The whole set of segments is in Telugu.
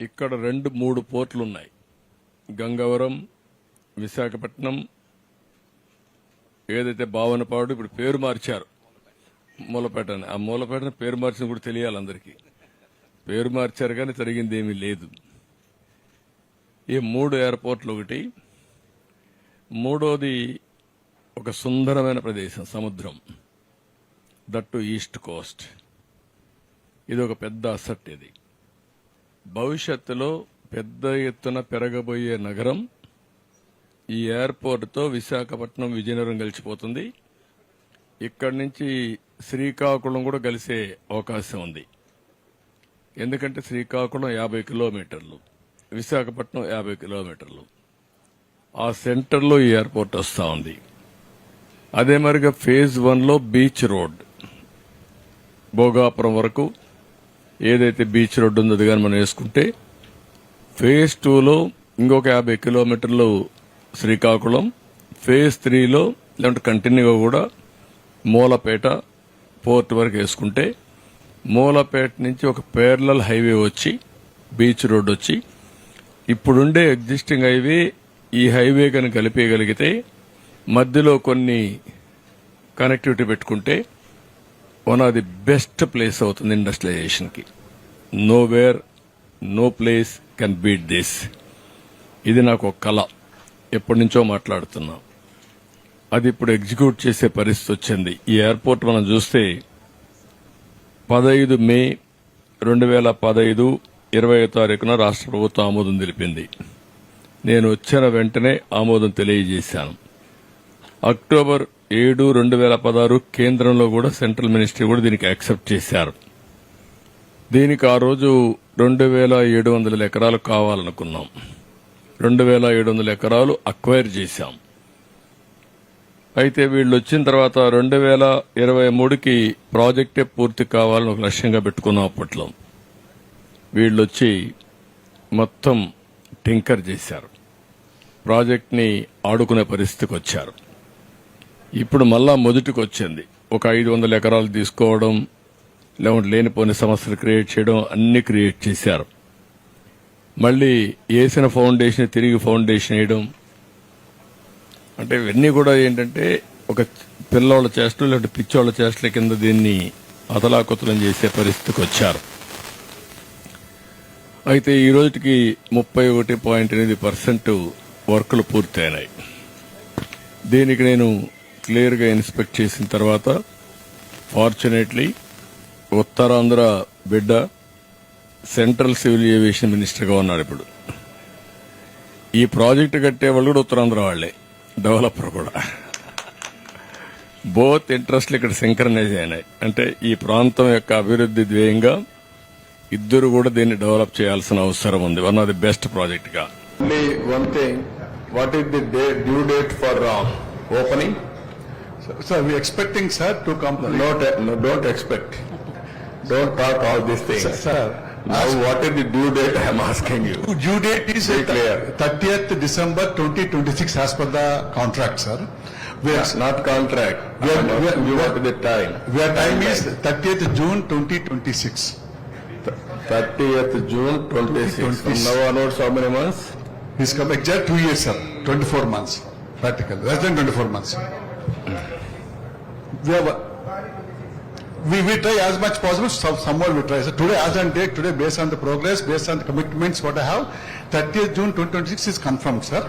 ఇక్కడ రెండు మూడు పోర్ట్లు ఉన్నాయి గంగవరం విశాఖపట్నం ఏదైతే భావనపాడు ఇప్పుడు పేరు మార్చారు. మూలపేట అని ఆ మూలపేటని పేరు మార్చిన కూడా తెలియాలి అందరికీ. పేరు మార్చారు కానీ జరిగింది ఏమీ లేదు. ఈ మూడు ఎయిర్పోర్ట్లు ఒకటి. మూడోది ఒక సుందరమైన ప్రదేశం సముద్రం. That east coast. ఇది ఒక పెద్ద అసెట్ ఇది. భవిష్యత్తులో పెద్ద ఎత్తున పెరగబోయే నగరం ఈ ఎయిర్పోర్ట్తో విశాఖపట్నం విజయనగరం కలిసిపోతుంది. ఇక్కడి నుంచి శ్రీకాకుళం కూడా కలిసే అవకాశం ఉంది. ఎందుకంటే శ్రీకాకుళం యాభై కిలోమీటర్లు విశాఖపట్నం యాభై కిలోమీటర్లు. ఆ సెంటర్లో ఈ ఎయిర్పోర్ట్ వస్తూ ఉంది. అదే మరిగా ఫేజ్ వన్లో బీచ్ రోడ్ భోగాపురం వరకు ఏదైతే బీచ్ రోడ్డు ఉందో అది కానీ మనం వేసుకుంటే ఫేజ్ టూలో ఇంకొక యాభై కిలోమీటర్లు శ్రీకాకుళం ఫేజ్ త్రీలో లేదంటే కంటిన్యూగా కూడా మూలపేట పోర్ట్ వరకు వేసుకుంటే మూలపేట నుంచి ఒక పేర్లల్ హైవే వచ్చి బీచ్ రోడ్ వచ్చి ఇప్పుడుండే ఎగ్జిస్టింగ్ హైవే ఈ హైవే కనుక కలిపేయగలిగితే మధ్యలో కొన్ని కనెక్టివిటీ పెట్టుకుంటే one of the best place అవుతుంది ఇండస్ట్రియలైజేషన్కి no where no place can beat this ఇది నాకు ఒక కళ. ఎప్పటి నుంచో మాట్లాడుతున్నా. అది ఇప్పుడు ఎగ్జిక్యూట్ చేసే పరిస్థితి వచ్చింది. ఈ ఎయిర్పోర్ట్ మనం చూస్తే పదహైదు మే రెండు వేల పదహైదు ఇరవై తారీఖున రాష్ట్ర ప్రభుత్వం ఆమోదం తెలిపింది. నేను వచ్చిన వెంటనే ఆమోదం తెలియజేశాను. అక్టోబర్ ఏడు రెండు వేల పదహారు కేంద్రంలో కూడా సెంట్రల్ మినిస్ట్రీ కూడా దీనికి యాక్సెప్ట్ చేశారు. దీనికి ఆ రోజు రెండు వేల ఏడు వందల ఎకరాలు కావాలనుకున్నాం. రెండు వేల ఏడు వందల ఎకరాలు అక్వైర్ చేశాం. అయితే వీళ్ళు వచ్చిన తర్వాత రెండు వేల ఇరవై మూడుకి ప్రాజెక్టే పూర్తి కావాలని ఒక లక్ష్యంగా పెట్టుకున్నాం అప్పట్లో. వీళ్ళు వచ్చి మొత్తం టింకర్ చేశారు. ప్రాజెక్ట్ని ఆడుకునే పరిస్థితికి వచ్చారు. ఇప్పుడు మళ్ళా మొదటికి వచ్చింది ఒక ఐదు వందల ఎకరాలు తీసుకోవడం లేకుంటే లేనిపోని సమస్యలు క్రియేట్ చేయడం అన్ని క్రియేట్ చేశారు. మళ్ళీ వేసిన ఫౌండేషన్ తిరిగి ఫౌండేషన్ వేయడం. అంటే ఇవన్నీ కూడా ఏంటంటే ఒక పిల్లోళ్ళ చేష్టలు లేదంటే పిచ్చోళ్ళ చేష్టల కింద దీన్ని అతలాకుతలం చేసే పరిస్థితికి వచ్చారు. అయితే ఈ రోజుకి ముప్పై ఒకటి పాయింట్ ఎనిమిది పర్సెంట్ వర్కులు పూర్తయినాయి. దీనికి నేను క్లియర్గా ఇన్స్పెక్ట్ చేసిన తర్వాత ఫార్చునేట్లీ ఉత్తరాంధ్ర బిడ్డ సెంట్రల్ సివిల్ ఏవియేషన్ మినిస్టర్గా ఉన్నాడు ఇప్పుడు. ఈ ప్రాజెక్టు కట్టే వాళ్ళు కూడా ఉత్తరాంధ్ర వాళ్ళే డెవలపర్ కూడా. బోత్ ఇంట్రెస్ట్లు ఇక్కడ సింక్రనైజ్ అయినాయి. అంటే ఈ ప్రాంతం యొక్క అభివృద్ధి ధ్యేయంగా ఇద్దరు కూడా దీన్ని డెవలప్ చేయాల్సిన అవసరం ఉంది. వన్ ఆఫ్ ది బెస్ట్ ప్రాజెక్ట్గా. Only one thing, what is the day- due opening opening? Sir, we expecting, sir, to. Not, no, don't expect. Don't talk all these things. Sir, Now, what is the due date I am asking you? due date is Be clear. thirtieth December twenty twenty-six as per the contract, sir. We are, Not contract. We are- we are- You want the time. are time is thirtieth June twenty twenty-six. Thirtieth June twenty-six. From now onwards, how many months? He's come exact two years, sir, twenty-four months, practically, less than twenty-four months. Hmm. We have, we, we try as much possible, some, somewhat we try. So today, as on date, today, based on the progress, based on the commitments what I have, thirtieth June twenty twenty-six is confirmed, sir.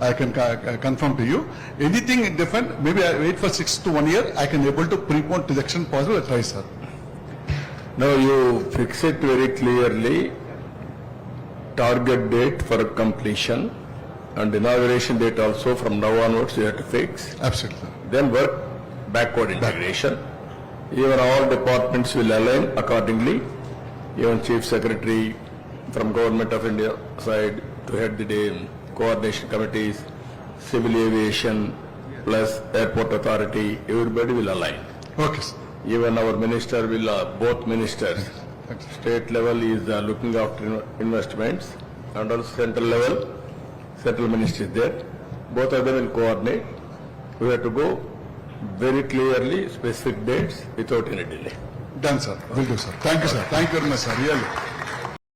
I can uh, confirm to you. Anything different, maybe I wait for six to one year, I can able to prepone to the extent possible, I try, sir. Now, you fix it very clearly, target date for completion and inauguration date also from now onwards you have to fix. Absolutely. Then work backward integration. Even all departments will align accordingly. Even chief secretary from government of India side to head the day coordination committees, civil aviation plus airport authority, everybody will align. Okay, sir. Even our minister will, uh, both ministers, state level is uh, looking after in- investments and also central level, central ministry is there. Both of them will coordinate. We have to go very clearly specific dates without any delay. Done, sir. Will do, sir. Thank you, sir. Thank you very much, sir. Really.